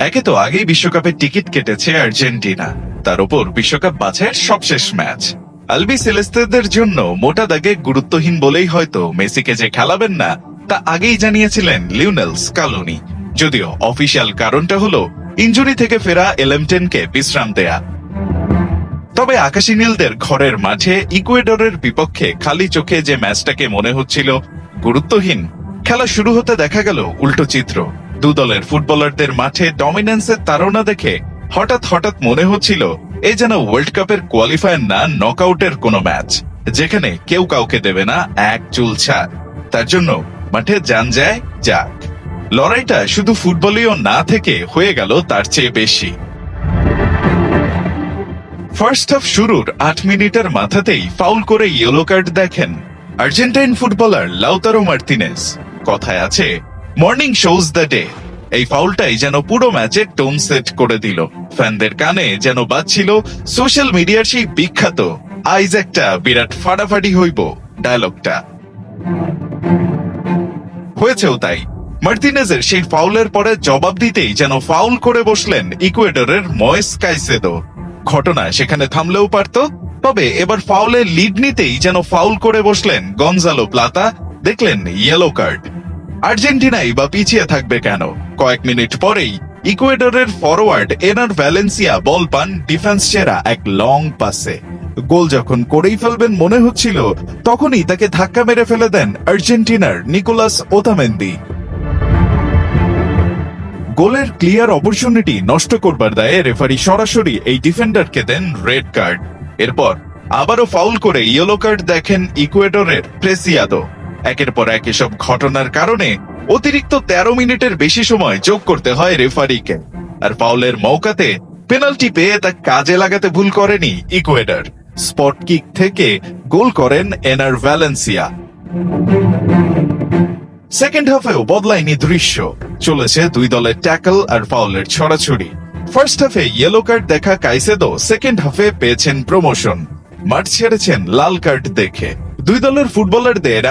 একে তো আগেই বিশ্বকাপের টিকিট কেটেছে আর্জেন্টিনা। তার উপর বিশ্বকাপ বাছাইয়ের সবশেষ ম্যাচ। আলবি সেলেস্তেদের জন্য মোটা দাগে গুরুত্বহীন বলেই হয়তো মেসিকে যে খেলাবেন না, তা আগেই জানিয়েছিলেন লিওনেল স্কালোনি। যদিও অফিসিয়াল কারণটা হলো, ইঞ্জুরি থেকে ফেরা এলেমটেনকে বিশ্রাম দেয়া। তবে আকাশী নীলদের ঘরের মাঠে ইকুয়েডরের বিপক্ষে খালি চোখে যে ম্যাচটাকে মনে হচ্ছিল, গুরুত্বহীন। খেলা শুরু হতে দেখা গেল উল্টো চিত্র। দু দলের ফুটবলারদের মাঠে ডমিনেন্সের তাড়না দেখে হঠাৎ হঠাৎ মনে হচ্ছিল, এ যেন ওয়ার্ল্ড কাপের কোয়ালিফায়ার না নকআউটের কোনো ম্যাচ যেখানে কেউ কাউকে দেবে না, এক চুল তার জন্য মাঠে যান যায় যাক। লড়াইটা শুধু ফুটবলীয় না থেকে হয়ে গেল তার চেয়ে বেশি। ফার্স্ট হাফ শুরুর আট মিনিটের মাথাতেই ফাউল করে ইয়েলো কার্ড দেখেন আর্জেন্টাইন ফুটবলার লাউতারো মার্তিনেস। কথায় আছে মর্নিং শোজ দ্য ডে এই ফাউলটাই যেন পুরো ম্যাচের টোন সেট করে দিল। ফ্যানদের কানে যেন বাজছিল সোশ্যাল মিডিয়ার সেই বিখ্যাত আইজ একটা বিরাট ফাটাফাটি হইব ডায়লগটা হয়েছেও তাই। মার্তিনেজের সেই ফাউলের পরে জবাব দিতেই যেন ফাউল করে বসলেন ইকুয়েডরের ময়েস কাইসেদো। ঘটনা সেখানে থামলেও পারত, তবে এবার ফাউলের লিড নিতেই যেন ফাউল করে বসলেন গনজালো প্লাতা দেখলেন ইয়েলো কার্ড আর্জেন্টিনাই বা পিছিয়ে থাকবে কেন? কয়েক মিনিট পরেই ইকুয়েডরের ফরওয়ার্ড এনার ভ্যালেন্সিয়া বল পান ডিফেন্স সেরা এক লং পাসে। গোল যখন করেই ফেলবেন মনে হচ্ছিল, তখনই তাকে ধাক্কা মেরে ফেলে দেন আর্জেন্টিনার নিকোলাস ওতামেন্দি। গোলের ক্লিয়ার অপরচুনিটি নষ্ট করবার দায়ে রেফারি সরাসরি এই ডিফেন্ডারকে দেন রেড কার্ড। এরপর আবারও ফাউল করে ইয়েলো কার্ড দেখেন ইকুয়েডরের প্রেসিয়াদো। একের পর এক এসব ঘটনার কারণে অতিরিক্ত তেরো মিনিটের বেশি সময় যোগ করতে হয় রেফারিকে। আর ফাউলের মৌকাতে পেনাল্টি পেয়ে তা কাজে লাগাতে ভুল করেনি ইকুয়েডর। স্পট কিক থেকে গোল করেন এনার ভ্যালেন্সিয়া। সেকেন্ড হাফেও বদলায়নি দৃশ্য। চলেছে দুই দলের ট্যাকল আর ফাউলের ছড়াছড়ি। ফার্স্ট হাফে ইয়েলো কার্ড দেখা কাইসেদো, সেকেন্ড হাফে পেয়েছেন প্রমোশন। মাঠ ছেড়েছেন লাল কার্ড দেখে। দুই দলের ফুটবলারদের